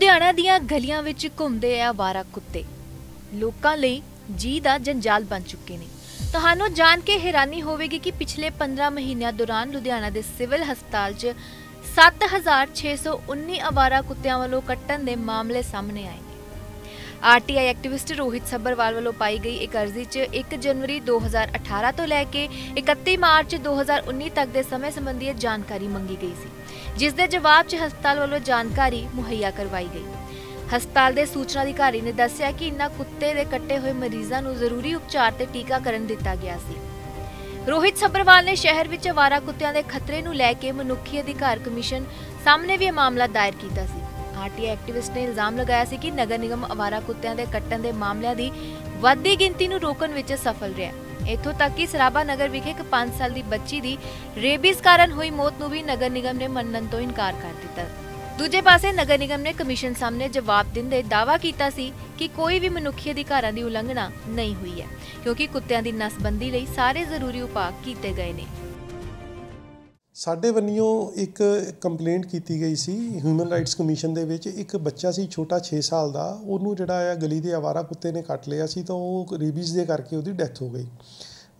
ਲੁਧਿਆਣਾ ਦੀਆਂ ਗਲੀਆਂ ਵਿੱਚ ਘੁੰਮਦੇ ਆ ਆਵਾਰਾ ਕੁੱਤੇ। ਲੋਕਾਂ ਲਈ ਜੀ ਦਾ ਜੰਜਾਲ ਬਣ ਚੁੱਕੇ ਨੇ। ਤੁਹਾਨੂੰ ਜਾਣ ਕੇ ਹੈਰਾਨੀ ਹੋਵੇਗੀ ਕਿ ਪਿਛਲੇ 15 ਮਹੀਨਿਆਂ ਦੌਰਾਨ ਲੁਧਿਆਣਾ ਦੇ ਸਿਵਲ ਹਸਪਤਾਲ 'ਚ 7619 ਆਵਾਰਾ ਕੁੱਤਿਆਂ ਵੱਲੋਂ ਕੱਟਣ ਦੇ ਮਾਮਲੇ ਸਾਹਮਣੇ ਆਏ। ਆਰਟੀਆਈ ਐਕਟਿਵਿਸਟ ਰੋਹਿਤ ਸੱਬਰਵਾਲ ਵੱਲੋਂ ਪਾਈ ਗਈ ਇੱਕ ਅਰਜ਼ੀ 'ਚ 1 ਜਨਵਰੀ 2018 ਤੋਂ ਲੈ ਕੇ 31 ਮਾਰਚ 2019 ਤੱਕ ਦੇ ਸਮੇਂ ਸੰਬੰਧੀ ਜਾਣਕਾਰੀ ਮੰਗੀ ਗਈ ਸੀ, ਜਿਸ ਦੇ ਜਵਾਬ 'ਚ ਹਸਪਤਾਲ ਵੱਲੋਂ ਜਾਣਕਾਰੀ ਮੁਹੱਈਆ ਕਰਵਾਈ ਗਈ। ਹਸਪਤਾਲ ਦੇ ਸੂਚਨਾ ਅਧਿਕਾਰੀ ਨੇ ਦੱਸਿਆ ਕਿ ਇਨ੍ਹਾਂ ਕੁੱਤੇ ਦੇ ਕੱਟੇ ਹੋਏ ਮਰੀਜ਼ਾਂ ਨੂੰ ਜ਼ਰੂਰੀ ਉਪਚਾਰ ਤੇ ਟੀਕਾਕਰਨ ਦਿੱਤਾ ਗਿਆ ਸੀ। ਰੋਹਿਤ ਸੱਬਰਵਾਲ ਨੇ ਸ਼ਹਿਰ ਵਿੱਚ ਆਵਾਰਾ ਕੁੱਤਿਆਂ ਦੇ ਖਤਰੇ ਨੂੰ ਲੈ ਕੇ ਮਨੁੱਖੀ ਅਧਿਕਾਰ ਕਮਿਸ਼ਨ ਸਾਹਮਣੇ ਵੀ ਇਹ ਮਾਮਲਾ ਦਾਇਰ ਕੀਤਾ ਸੀ। ਆਰਟੀਆਈ ਐਕਟਿਵਿਸਟ ਨੇ ਇਲਜ਼ਾਮ ਲਗਾਇਆ ਸੀ ਕਿ ਨਗਰ ਨਿਗਮ ਆਵਾਰਾ ਕੁੱਤਿਆਂ ਦੇ ਕੱਟਣ ਦੇ ਮਾਮਲਿਆਂ ਦੀ ਵੱਧਦੀ ਗਿਣਤੀ ਨੂੰ ਰੋਕਣ ਵਿੱਚ ਸਫਲ ਰਿਹਾ ਹੈ। ਤੱਕ ਕਿ ਸਰਾਭਾ ਨਗਰ ਵਿਖੇ ਇੱਕ 5 ਸਾਲ ਦੀ ਬੱਚੀ ਦੀ ਰੇਬੀਜ਼ ਕਾਰਨ ਹੋਈ ਮੌਤ ਨੂੰ ਵੀ ਨਗਰ ਨਿਗਮ ਨੇ ਮੰਨਣ ਤੋਂ ਇਨਕਾਰ ਕਰ ਦਿੱਤਾ ਦੂਜੇ ਪਾਸੇ ਨਗਰ ਨਿਗਮ ਨੇ ਕਮਿਸ਼ਨ ਸਾਹਮਣੇ ਜਵਾਬ ਦਿੰਦੇ ਦਾਅਵਾ ਕੀਤਾ ਸੀ ਕਿ ਕੋਈ ਵੀ ਮਨੁੱਖੀ ਅਧਿਕਾਰਾਂ ਦੀ ਉਲੰਘਣਾ ਨਹੀਂ ਹੋਈ ਹੈ, ਕਿਉਂਕਿ ਕੁੱਤਿਆਂ ਦੀ ਨਸਬੰਦੀ ਲਈ ਸਾਰੇ ਜ਼ਰੂਰੀ ਉਪਾਅ ਕੀਤੇ ਗਏ ਨੇ ਸਾਡੇ ਵੱਲੋਂ ਇੱਕ ਕੰਪਲੇਂਟ ਕੀਤੀ ਗਈ ਸੀ ਹਿਊਮਨ ਰਾਈਟਸ ਕਮਿਸ਼ਨ ਦੇ ਵਿੱਚ। ਇੱਕ ਬੱਚਾ ਸੀ, ਛੋਟਾ 6 ਸਾਲ ਦਾ। ਉਹਨੂੰ ਜਿਹੜਾ ਆ ਗਲੀ ਦੇ ਆਵਾਰਾ ਕੁੱਤੇ ਨੇ ਕੱਟ ਲਿਆ ਸੀ, ਤਾਂ ਉਹ ਰੇਬੀਜ਼ ਦੇ ਕਰਕੇ ਉਹਦੀ ਡੈਥ ਹੋ ਗਈ।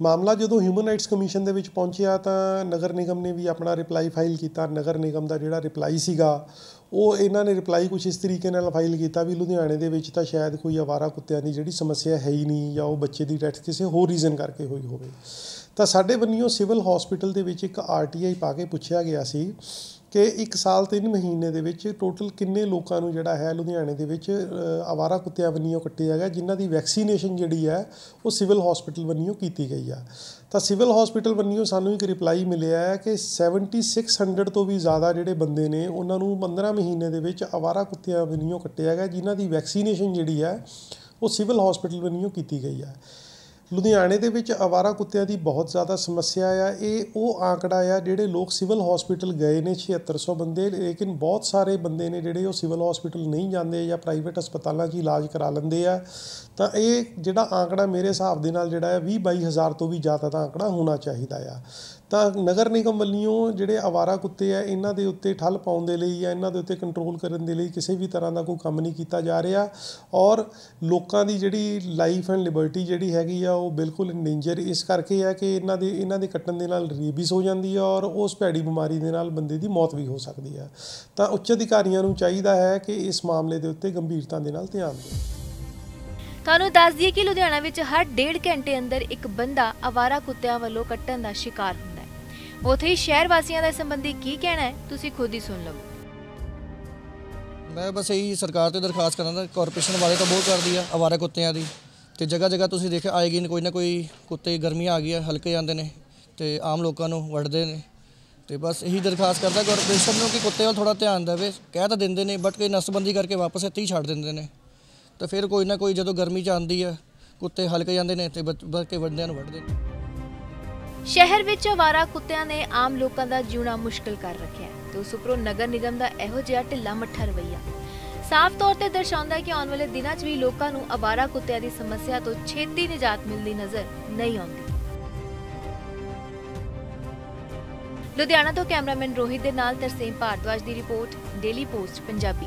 ਮਾਮਲਾ ਜਦੋਂ ਹਿਊਮਨ ਰਾਈਟਸ ਕਮਿਸ਼ਨ ਦੇ ਵਿੱਚ ਪਹੁੰਚਿਆ, ਤਾਂ ਨਗਰ ਨਿਗਮ ਨੇ ਵੀ ਆਪਣਾ ਰਿਪਲਾਈ ਫਾਈਲ ਕੀਤਾ। ਨਗਰ ਨਿਗਮ ਦਾ ਜਿਹੜਾ ਰਿਪਲਾਈ ਸੀਗਾ, ਉਹ ਇਹਨਾਂ ਨੇ ਰਿਪਲਾਈ ਕੁਝ ਇਸ ਤਰੀਕੇ ਨਾਲ ਫਾਈਲ ਕੀਤਾ ਵੀ ਲੁਧਿਆਣੇ ਦੇ ਵਿੱਚ ਤਾਂ ਸ਼ਾਇਦ ਕੋਈ ਆਵਾਰਾ ਕੁੱਤਿਆਂ ਦੀ ਜਿਹੜੀ ਸਮੱਸਿਆ ਹੈ ਹੀ ਨਹੀਂ ਜਾਂ ਉਹ ਬੱਚੇ ਦੀ ਡੈਥ ਕਿਸੇ ਹੋਰ ਰੀਜ਼ਨ ਕਰਕੇ ਹੋਈ ਹੋਵੇ। ਤਾਂ ਸਾਡੇ ਵੱਲੋਂ ਸਿਵਲ ਹਸਪੀਟਲ ਦੇ ਵਿੱਚ ਇੱਕ ਆਰਟੀਆਈ ਪਾ ਕੇ ਪੁੱਛਿਆ ਗਿਆ ਸੀ ਕਿ ਇੱਕ ਸਾਲ ਤਿੰਨ ਮਹੀਨੇ ਦੇ ਵਿੱਚ ਟੋਟਲ ਕਿੰਨੇ ਲੋਕਾਂ ਨੂੰ ਜਿਹੜਾ ਹੈ ਲੁਧਿਆਣੇ ਦੇ ਵਿੱਚ ਅ, ਆਵਾਰਾ ਕੁੱਤਿਆਂ ਵੱਲੋਂ ਕੱਟਿਆ ਗਿਆ ਜਿਨ੍ਹਾਂ ਦੀ ਵੈਕਸੀਨੇਸ਼ਨ ਜਿਹੜੀ ਹੈ ਉਹ ਸਿਵਲ ਹਸਪੀਟਲ ਵੱਲੋਂ ਕੀਤੀ ਗਈ ਆ। ਤਾਂ ਸਿਵਲ ਹਸਪੀਟਲ ਵੱਲੋਂ ਸਾਨੂੰ ਇੱਕ ਰਿਪਲਾਈ ਮਿਲਿਆ ਹੈ ਕਿ 7600 ਤੋਂ ਵੀ ਜ਼ਿਆਦਾ ਜਿਹੜੇ ਬੰਦੇ ਨੇ ਉਹਨਾਂ ਨੂੰ 15 ਮਹੀਨੇ ਦੇ ਵਿੱਚ ਆਵਾਰਾ ਕੁੱਤਿਆਂ ਵੱਲੋਂ ਕੱਟਿਆ ਗਿਆ ਜਿਨ੍ਹਾਂ ਦੀ ਵੈਕਸੀਨੇਸ਼ਨ ਜਿਹੜੀ ਹੈ ਉਹ ਸਿਵਲ ਹਸਪੀਟਲ ਵੱਲੋਂ ਕੀਤੀ ਗਈ ਹੈ ਲੁਧਿਆਣੇ ਦੇ ਵਿੱਚ ਆਵਾਰਾ ਕੁੱਤਿਆਂ ਦੀ ਬਹੁਤ ਜ਼ਿਆਦਾ ਸਮੱਸਿਆ ਆ। ਇਹ ਉਹ ਆંકੜਾ ਆ ਜਿਹੜੇ ਲੋਕ ਸਿਵਲ ਹਸਪੀਟਲ ਗਏ ਨੇ 7600 ਬੰਦੇ, ਲੇਕਿਨ ਬਹੁਤ ਸਾਰੇ ਬੰਦੇ ਨੇ ਜਿਹੜੇ ਉਹ ਸਿਵਲ ਹਸਪੀਟਲ ਨਹੀਂ ਜਾਂਦੇ ਜਾਂ ਪ੍ਰਾਈਵੇਟ ਹਸਪਤਾਲਾਂ 'ਚ ਇਲਾਜ ਕਰਾ ਲੈਂਦੇ ਆ। ਤਾਂ ਇਹ ਜਿਹੜਾ ਆંકੜਾ ਮੇਰੇ ਹਿਸਾਬ ਦੇ ਨਾਲ ਜਿਹੜਾ ਹੈ 20 22000 ਤੋਂ ਵੀ ਜ਼ਿਆਦਾ ਦਾ ਆંકੜਾ ਹੋਣਾ ਚਾਹੀਦਾ ਆ। ਤਾਂ ਨਗਰ ਨਿਗਮ ਵੱਲੋਂ ਜਿਹੜੇ ਆਵਾਰਾ ਕੁੱਤੇ ਆ, ਇਹਨਾਂ ਦੇ ਉੱਤੇ ਠੱਲ ਪਾਉਣ ਦੇ ਲਈ ਜਾਂ ਇਹਨਾਂ ਦੇ ਉੱਤੇ ਕੰਟਰੋਲ ਕਰਨ ਦੇ ਲਈ ਕਿਸੇ ਵੀ ਤਰ੍ਹਾਂ ਦਾ ਕੋਈ ਕੰਮ ਨਹੀਂ ਕੀਤਾ ਜਾ ਰਿਹਾ ਔਰ ਲੋਕਾਂ ਦੀ ਜਿਹੜੀ ਲਾਈਫ ਐਂਡ ਲਿਬਰਟੀ ਜਿਹੜੀ ਹੈਗੀ ਆ, ਉਹ ਬਿਲਕੁਲ ਡੇਂਜਰ ਇਸ ਕਰਕੇ ਆ ਕਿ ਇਹਨਾਂ ਦੇ ਇਹਨਾਂ ਦੇ ਕੱਟਣ ਦੇ ਨਾਲ ਰੇਬੀਜ਼ ਹੋ ਜਾਂਦੀ ਆ ਔਰ ਉਸ ਭੈੜੀ ਬਿਮਾਰੀ ਦੇ ਨਾਲ ਬੰਦੇ ਦੀ ਮੌਤ ਵੀ ਹੋ ਸਕਦੀ ਆ। ਤਾਂ ਉੱਚ ਅਧਿਕਾਰੀਆਂ ਨੂੰ ਚਾਹੀਦਾ ਹੈ ਕਿ ਇਸ ਮਾਮਲੇ ਦੇ ਉੱਤੇ ਗੰਭੀਰਤਾ ਦੇ ਨਾਲ ਧਿਆਨ ਦੇਣ। ਤੁਹਾਨੂੰ ਦੱਸ ਦਈਏ ਕਿ ਲੁਧਿਆਣਾ ਵਿੱਚ ਹਰ ਡੇਢ ਘੰਟੇ ਅੰਦਰ ਇੱਕ ਬੰਦਾ ਆਵਾਰਾ ਕੁੱਤਿਆਂ ਵੱਲੋਂ ਕੱਟਣ ਦਾ ਸ਼ਿਕਾਰ ਉਥੇ ਹੀ ਸ਼ਹਿਰ ਵਾਸੀਆਂ ਦਾ ਇਸ ਸੰਬੰਧੀ ਕੀ ਕਹਿਣਾ ਹੈ, ਤੁਸੀਂ ਖੁਦ ਹੀ ਸੁਣ ਲਵੋ ਮੈਂ ਬਸ ਇਹੀ ਸਰਕਾਰ ਤੇ ਦਰਖਾਸਤ ਕਰਾਂਗਾ ਕਾਰਪੋਰੇਸ਼ਨ ਵਾਲੇ ਤਾਂ ਬਹੁਤ ਕਰਦੀ ਆ ਆਵਾਰਾ ਕੁੱਤਿਆਂ ਦੀ। ਤੇ ਜਗ੍ਹਾ ਜਗ੍ਹਾ ਤੁਸੀਂ ਦੇਖਿਆ ਆਏਗੀ ਕੋਈ ਨਾ ਕੋਈ ਕੁੱਤੇ, ਗਰਮੀਆਂ ਆ ਗਈਆਂ, ਹਲਕੇ ਜਾਂਦੇ ਨੇ ਤੇ ਆਮ ਲੋਕਾਂ ਨੂੰ ਵੜਦੇ ਨੇ। ਤੇ ਬਸ ਇਹੀ ਦਰਖਾਸਤ ਕਰਦਾ ਕਾਰਪੋਰੇਸ਼ਨ ਨੂੰ ਕਿ ਕੁੱਤੇ ਵੱਲ ਥੋੜਾ ਧਿਆਨ ਦੇਵੇ, ਕਹਿ ਤਾਂ ਦਿੰਦੇ ਨੇ ਬਟ ਕੋਈ ਨਸਬੰਦੀ ਕਰਕੇ ਵਾਪਸ ਇੱਥੇ ਹੀ ਛੱਡ ਦਿੰਦੇ ਨੇ। ਤਾਂ ਫਿਰ ਕੋਈ ਨਾ ਕੋਈ ਜਦੋਂ ਗਰਮੀ ਚ ਆਉਂਦੀ ਆ, ਕੁੱਤੇ ਹਲਕੇ ਜਾਂਦੇ ਨੇ ਤੇ ਬਚ ਕੇ ਵੱਡਿਆਂ ਨੂੰ ਵੱਢਦੇ ਨੇ। ਸ਼ਹਿਰ ਵਿੱਚ ਆਵਾਰਾ ਕੁੱਤਿਆਂ ਨੇ ਆਮ ਲੋਕਾਂ ਦਾ ਜਿਉਣਾ ਮੁਸ਼ਕਲ ਕਰ ਰੱਖਿਆ ਹੈ ਤੇ ਉਸ ਉੱਪਰੋਂ ਨਗਰ ਨਿਗਮ ਦਾ ਇਹੋ ਜਿਹਾ ਢਿੱਲਾ ਮੱਠਾ ਰਵੱਈਆ। ਸਾਫ਼ ਤੌਰ ਤੇ ਦਰਸਾਉਂਦਾ ਹੈ ਕਿ ਆਉਣ ਵਾਲੇ ਦਿਨਾਂ 'ਚ ਵੀ ਲੋਕਾਂ ਨੂੰ ਆਵਾਰਾ ਕੁੱਤਿਆਂ ਦੀ ਸਮੱਸਿਆ ਤੋਂ ਛੇਤੀ ਨਿਜਾਤ ਮਿਲਦੀ ਨਜ਼ਰ ਨਹੀਂ ਆਉਂਦੀ। ਲੁਧਿਆਣਾ ਤੋਂ ਕੈਮਰਾਮੈਨ ਰੋਹਿਤ ਦੇ ਨਾਲ ਤਰਸੇਮ ਭਾਰਦਵਾਜ ਦੀ ਰਿਪੋਰਟ, ਡੇਲੀ ਪੋਸਟ, ਪੰਜਾਬੀ।